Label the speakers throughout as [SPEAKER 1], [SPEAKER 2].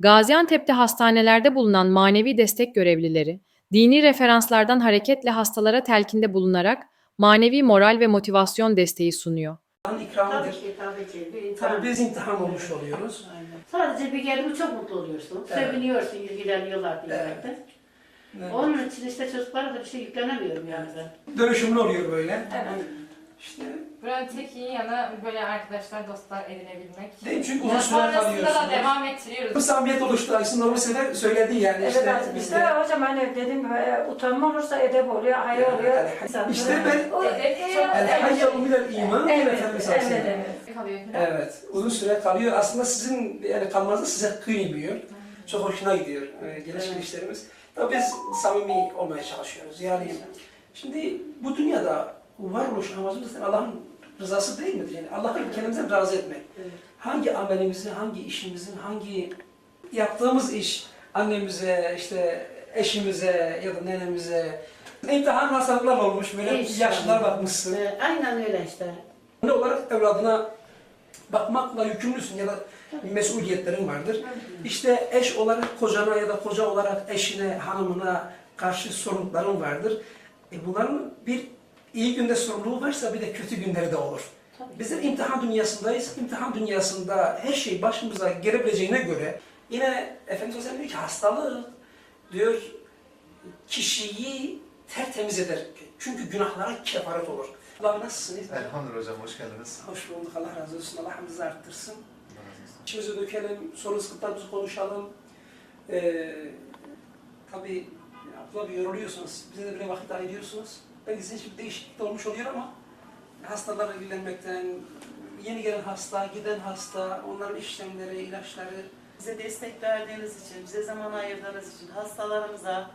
[SPEAKER 1] Gaziantep'te hastanelerde bulunan manevi destek görevlileri, dini referanslardan hareketle hastalara telkinde bulunarak manevi moral ve motivasyon desteği sunuyor.
[SPEAKER 2] Tabii
[SPEAKER 3] ikramıdır.
[SPEAKER 2] ki, tabii ki. Bir imtihan.
[SPEAKER 3] Tabii biz imtihan olmuş oluyoruz.
[SPEAKER 2] Aynen. Sadece bir geldi mi çok mutlu oluyorsun.
[SPEAKER 3] Evet.
[SPEAKER 2] Seviniyorsun ilgileniyorlar diye.
[SPEAKER 3] Evet.
[SPEAKER 2] Onun için işte çocuklara da bir şey yüklenemiyorum yani ben.
[SPEAKER 3] Dönüşümlü oluyor böyle.
[SPEAKER 2] Evet.
[SPEAKER 3] İşte
[SPEAKER 4] Buranın tek iyi yanı böyle arkadaşlar, dostlar edinebilmek.
[SPEAKER 3] değil çünkü uzun süre
[SPEAKER 4] sonrasında da
[SPEAKER 3] kalıyorsunuz.
[SPEAKER 4] devam
[SPEAKER 3] Bu
[SPEAKER 4] ettiriyoruz.
[SPEAKER 3] samimiyet oluştu. Aslında normal sefer söyledi yani
[SPEAKER 5] Evet,
[SPEAKER 3] işte biz
[SPEAKER 5] işte
[SPEAKER 3] de.
[SPEAKER 5] hocam hani dedim e, utanma olursa edep oluyor, hayır oluyor.
[SPEAKER 3] El- İşte ben
[SPEAKER 5] O-
[SPEAKER 4] Edep çok-
[SPEAKER 3] El
[SPEAKER 5] evet.
[SPEAKER 3] hayyalu minel iman
[SPEAKER 5] Evet, evet, evet.
[SPEAKER 4] Kalıyor.
[SPEAKER 3] Evet, uzun süre kalıyor. Aslında sizin yani kalmanız size kıymıyor. Çok hoşuna gidiyor e, geliş
[SPEAKER 2] Evet.
[SPEAKER 3] gidişlerimiz. Tabii biz samimi olmaya çalışıyoruz. Yani şimdi bu dünyada varoluş amacımız Allah'ın rızası değil midir? Yani Allah'ı kendimizden razı etmek.
[SPEAKER 2] Evet.
[SPEAKER 3] Hangi amelimizi, hangi işimizin, hangi yaptığımız iş annemize, işte eşimize ya da nenemize imtihan hastalıklar olmuş böyle
[SPEAKER 2] İnşallah.
[SPEAKER 3] yaşlılar bakmışsın.
[SPEAKER 2] Ee, aynen öyle işte.
[SPEAKER 3] Anne olarak evladına bakmakla yükümlüsün ya da mesuliyetlerin vardır. İşte eş olarak kocana ya da koca olarak eşine, hanımına karşı sorumlulukların vardır. E bunların bir iyi günde sorumluluğu varsa bir de kötü günleri de olur.
[SPEAKER 2] Tabii.
[SPEAKER 3] Bizler imtihan dünyasındayız. İmtihan dünyasında her şey başımıza gelebileceğine göre yine Efendimiz Aleyhisselam diyor ki hastalık diyor kişiyi tertemiz eder. Çünkü günahlara kefaret olur. Allah nasılsınız?
[SPEAKER 6] Elhamdülillah hocam hoş geldiniz.
[SPEAKER 3] Hoş bulduk. Allah razı olsun. Allah hamdınızı arttırsın. İçimize dökelim, sorun sıkıntılarımızı konuşalım. Ee, tabii Abdullah bir yoruluyorsunuz. Bize de böyle vakit ayırıyorsunuz. Belki sizin için bir değişiklik de olmuş oluyor ama hastalarla ilgilenmekten, yeni gelen hasta, giden hasta, onların işlemleri, ilaçları,
[SPEAKER 7] Bize destek verdiğiniz için, bize zaman ayırdığınız için, hastalarımıza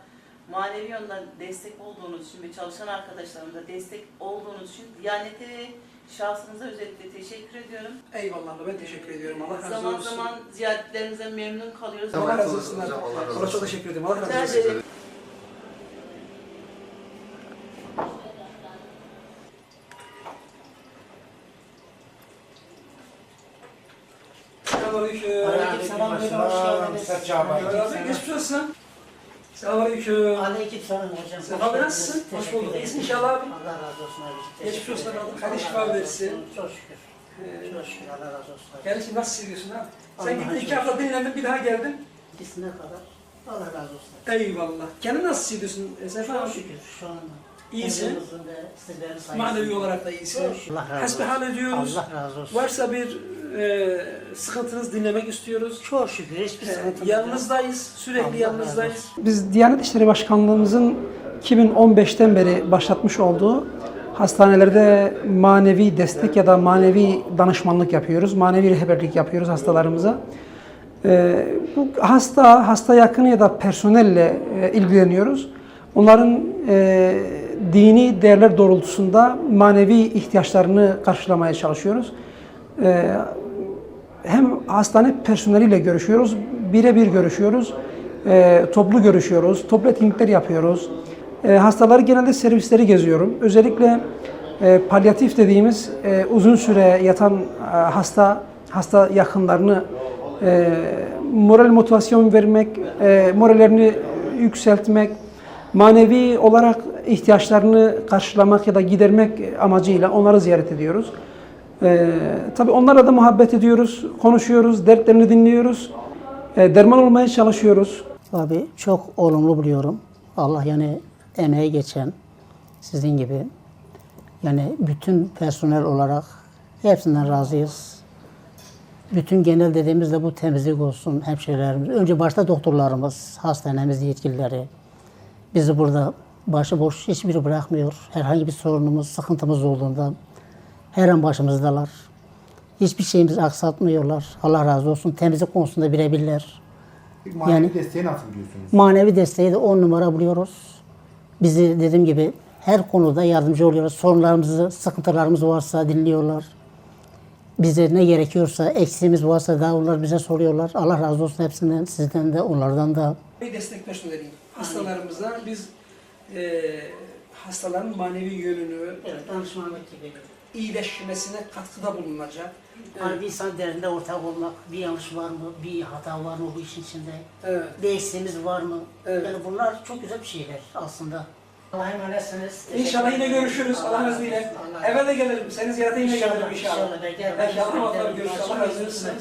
[SPEAKER 7] manevi yönden destek olduğunuz için ve çalışan arkadaşlarımıza destek olduğunuz için Diyanet'e ve şahsınıza özellikle teşekkür ediyorum.
[SPEAKER 3] eyvallah ben teşekkür ediyorum. Allah razı
[SPEAKER 7] zaman
[SPEAKER 3] olsun.
[SPEAKER 7] zaman ziyaretlerimize memnun kalıyoruz.
[SPEAKER 3] Allah razı
[SPEAKER 6] olsun
[SPEAKER 3] olsun.
[SPEAKER 6] Allah razı
[SPEAKER 3] Ona çok
[SPEAKER 6] olsun.
[SPEAKER 3] teşekkür ederim. Allah razı olsun. Selamünaleyküm.
[SPEAKER 2] Aleykümselam, geldiniz.
[SPEAKER 3] Abi geçmiş olsun. Selamünaleyküm.
[SPEAKER 2] Aleykümselam hocam.
[SPEAKER 3] Sen abi nasılsın? Hoş bulduk. İyisin inşallah abi.
[SPEAKER 2] Allah razı olsun abi.
[SPEAKER 3] Geçmiş olsun abi. Kardeş şifa versin.
[SPEAKER 2] Çok şükür.
[SPEAKER 3] Ee,
[SPEAKER 2] Çok şükür Allah razı olsun. abi.
[SPEAKER 3] Kardeşim nasıl hissediyorsun abi? Sen gittin iki hafta dinlendin bir daha geldin.
[SPEAKER 2] İkisine kadar Allah razı olsun.
[SPEAKER 3] Eyvallah. Kendini nasıl hissediyorsun Sefa
[SPEAKER 2] Çok şükür şu anda.
[SPEAKER 3] İyisin. Manevi olarak da iyisin.
[SPEAKER 2] Allah razı olsun.
[SPEAKER 3] Hasbihal ediyoruz.
[SPEAKER 2] Allah razı olsun.
[SPEAKER 3] Varsa bir e, sıkıntınız dinlemek istiyoruz.
[SPEAKER 2] Çok şükür hiçbir
[SPEAKER 3] E,
[SPEAKER 2] sıkıntımız yok.
[SPEAKER 3] yanınızdayız. Sürekli
[SPEAKER 2] Allah
[SPEAKER 3] yanınızdayız.
[SPEAKER 2] razı
[SPEAKER 8] Biz Diyanet İşleri Başkanlığımızın 2015'ten beri başlatmış olduğu hastanelerde manevi destek ya da manevi danışmanlık yapıyoruz. Manevi rehberlik yapıyoruz hastalarımıza. Ee, bu hasta, hasta yakını ya da personelle e, ilgileniyoruz. Onların e, dini değerler doğrultusunda manevi ihtiyaçlarını karşılamaya çalışıyoruz. Ee, hem hastane personeliyle görüşüyoruz, birebir görüşüyoruz, e, toplu görüşüyoruz, toplu etkinlikler yapıyoruz. E, hastaları genelde servisleri geziyorum. Özellikle e, palyatif dediğimiz e, uzun süre yatan e, hasta hasta yakınlarını e, moral motivasyon vermek, e, morallerini yükseltmek, manevi olarak ihtiyaçlarını karşılamak ya da gidermek amacıyla onları ziyaret ediyoruz. Ee, tabii onlarla da muhabbet ediyoruz, konuşuyoruz, dertlerini dinliyoruz, e, derman olmaya çalışıyoruz.
[SPEAKER 2] Abi çok olumlu buluyorum. Allah yani emeği geçen sizin gibi yani bütün personel olarak hepsinden razıyız. Bütün genel dediğimizde bu temizlik olsun hemşirelerimiz. Önce başta doktorlarımız, hastanemiz yetkilileri. Bizi burada başıboş hiçbiri bırakmıyor. Herhangi bir sorunumuz, sıkıntımız olduğunda her an başımızdalar. Hiçbir şeyimizi aksatmıyorlar. Allah razı olsun. Temizlik konusunda birebirler.
[SPEAKER 6] Manevi
[SPEAKER 2] Yani-
[SPEAKER 6] desteği nasıl buluyorsunuz?
[SPEAKER 2] Manevi desteği de on numara buluyoruz. Bizi dediğim gibi her konuda yardımcı oluyorlar. Sorunlarımızı, sıkıntılarımız varsa dinliyorlar. Bize ne gerekiyorsa, eksiğimiz varsa da onlar bize soruyorlar. Allah razı olsun hepsinden, sizden de, onlardan da.
[SPEAKER 3] Bir destek personeliyim. Hastalarımıza biz e, hastaların manevi yönünü,
[SPEAKER 2] Evet, danışmanlık gibi.
[SPEAKER 3] İyileşmesine katkıda bulunacak.
[SPEAKER 2] Hani bir insan derdinde ortak olmak, bir yanlış var mı, bir hata var mı bu işin içinde,
[SPEAKER 3] Evet.
[SPEAKER 2] bir eksiğimiz var mı?
[SPEAKER 3] Evet.
[SPEAKER 2] Yani bunlar çok güzel bir şeyler aslında. Allah'a emanetsiniz.
[SPEAKER 3] İnşallah yine görüşürüz Allah'ın izniyle. Eve de gelirim. Seni ziyarete yine
[SPEAKER 2] İnşallah,
[SPEAKER 3] gelirim inşallah.
[SPEAKER 2] inşallah. Beklerim.
[SPEAKER 3] İnşallah.
[SPEAKER 2] Beklerim.
[SPEAKER 3] Allah görüşürüz. Allah razı olsun.